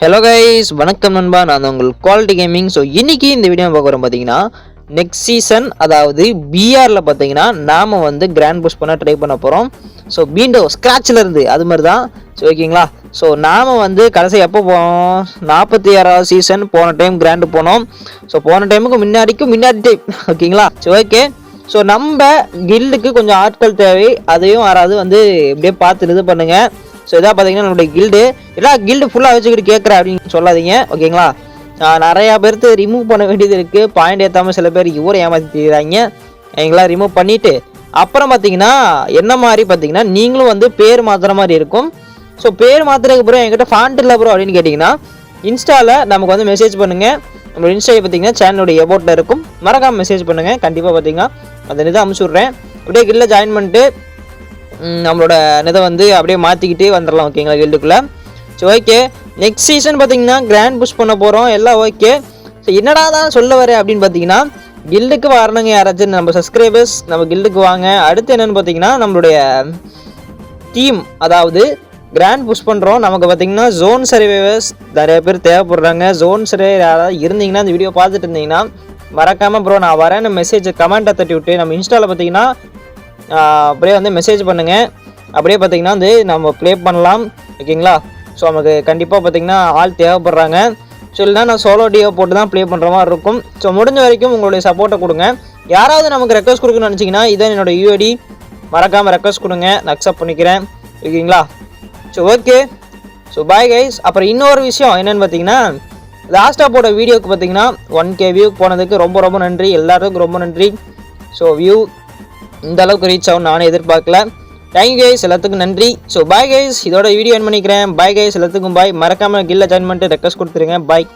Hello guys வணக்கம் நண்பா. நான் உங்கள் குவாலிட்டி கேமிங் ஸோ இன்னைக்கு இந்த வீடியோ பார்க்க பார்த்தீங்கன்னா நெக்ஸ்ட் சீசன் அதாவது பிஆரில் பார்த்தீங்கன்னா நாம் வந்து கிராண்ட் புஷ் பண்ண ட்ரை பண்ண போகிறோம் ஸோ பீண்டோ ஸ்க்ராட்சில் இருந்து அது மாதிரி தான். ஸோ ஓகேங்களா? ஸோ நாம் வந்து கடைசி எப்போ போனோம் நாற்பத்தி ஆறாவது சீசன் போன டைம் கிராண்டு போனோம். ஸோ போன டைமுக்கு முன்னாடிக்கும் முன்னாடி டைம் ஓகேங்களா? ஸோ ஓகே ஸோ நம்ம கில்டுக்கு கொஞ்சம் ஆட்கள் தேவை. அதையும் யாராவது வந்து இப்படியே பார்த்து இது பண்ணுங்கள் ஸோ இதாக பார்த்தீங்கன்னா நம்மளுடைய கில்டு எல்லா கில்டு ஃபுல்லாக வச்சுக்கிட்டு கேட்குற அப்படின்னு சொல்லாதீங்க. ஓகேங்களா நிறையா பேர்த்து ரிமூவ் பண்ண வேண்டியது இருக்குது பாயிண்ட் ஏற்றாமல் சில பேர் இவரை ஏமாற்றிடுறாங்க எங்களா ரிமூவ் பண்ணிவிட்டு அப்புறம் பார்த்தீங்கன்னா என்ன மாதிரி பார்த்தீங்கன்னா நீங்களும் வந்து பேர் மாற்றுற மாதிரி இருக்கும். ஸோ பேர் மாற்றுறதுக்கு அப்புறம் என்கிட்ட ஃபாண்ட் இல்லை ப்ரோ அப்படின்னு கேட்டிங்கன்னா இன்ஸ்டாவில் நமக்கு வந்து மெசேஜ் பண்ணுங்கள் நம்ம இன்ஸ்டாவை பார்த்தீங்கன்னா சேனலுடைய எபோட்டில் இருக்கும். மறக்காமல் மெசேஜ் பண்ணுங்கள் கண்டிப்பாக பார்த்தீங்கன்னா அந்த இதை அமுச்சு விட்றேன். அப்படியே கில்ல ஜாயின் பண்ணிட்டு நம்மளோட இதை வந்து அப்படியே மாற்றிக்கிட்டே வந்துடலாம் ஓகேங்களா கில்டுக்குள்ளே ஸோ ஓகே நெக்ஸ்ட் சீசன் பார்த்தீங்கன்னா கிராண்ட் புஷ் பண்ண போகிறோம் எல்லாம் ஓகே ஸோ என்னடா தான் சொல்ல வரேன் அப்படின்னு பார்த்தீங்கன்னா கில்டுக்கு வரணுங்க யாராச்சும். நம்ம சப்ஸ்கிரைபர்ஸ் நம்ம கில்டுக்கு வாங்க. அடுத்து என்னென்னு பார்த்தீங்கன்னா நம்மளுடைய டீம் அதாவது கிராண்ட் புஷ் பண்ணுறோம் நமக்கு பார்த்தீங்கன்னா ஜோன் சர்வைவர்ஸ் நிறைய பேர் தேவைப்படுறாங்க. ஜோன் சர்வே யாராவது இருந்தீங்கன்னா இந்த வீடியோ பார்த்துட்டு இருந்தீங்கன்னா மறக்காமல் ப்ரோ நான் வரேன்னு மெசேஜ் கமெண்ட்டை தட்டி விட்டு நம்ம இன்ஸ்டாவில் பார்த்தீங்கன்னா அப்படியே வந்து மெசேஜ் பண்ணுங்கள் அப்படியே பார்த்தீங்கன்னா வந்து நம்ம ப்ளே பண்ணலாம். ஓகேங்களா? ஸோ நமக்கு கண்டிப்பாக பார்த்தீங்கன்னா ஆள் தேவைப்படுறாங்க. ஸோ இல்லைனா நான் சோலோ டியோ போட்டு தான் ப்ளே பண்ணுற மாதிரி இருக்கும். ஸோ முடிஞ்ச வரைக்கும் உங்களுடைய சப்போர்ட்டை கொடுங்க. யாராவது நமக்கு ரெக்வஸ்ட் கொடுக்கணும்னு நினச்சிங்கன்னா இதான் என்னோட யூஐடி மறக்காமல் ரெக்வஸ்ட் கொடுங்க. நான் அக்செப்ட் பண்ணிக்கிறேன். ஓகேங்களா? So okay so bye guys அப்புறம் இன்னொரு விஷயம் என்னென்னு பார்த்தீங்கன்னா லாஸ்ட்டாக போட்ட வீடியோக்கு பார்த்தீங்கன்னா ஒன் கே வியூ போனதுக்கு ரொம்ப ரொம்ப நன்றி. எல்லாருக்கும் ரொம்ப நன்றி. ஸோ வியூ இந்த அளவுக்கு ரீச் ஆகும் நானும் எதிர்பார்க்கல. தேங்க்யூ கைஸ் எல்லாத்துக்கும் நன்றி. ஸோ பாய் கைஸ் இதோட வீடியோ என் பண்ணிக்கிறேன். பாய் கைஸ் எல்லாத்துக்கும் பாய் மறக்காமல் கில்ல ஜாயின் பண்ணிட்டு ரெக்வஸ்ட் கொடுத்துருங்க. பாய்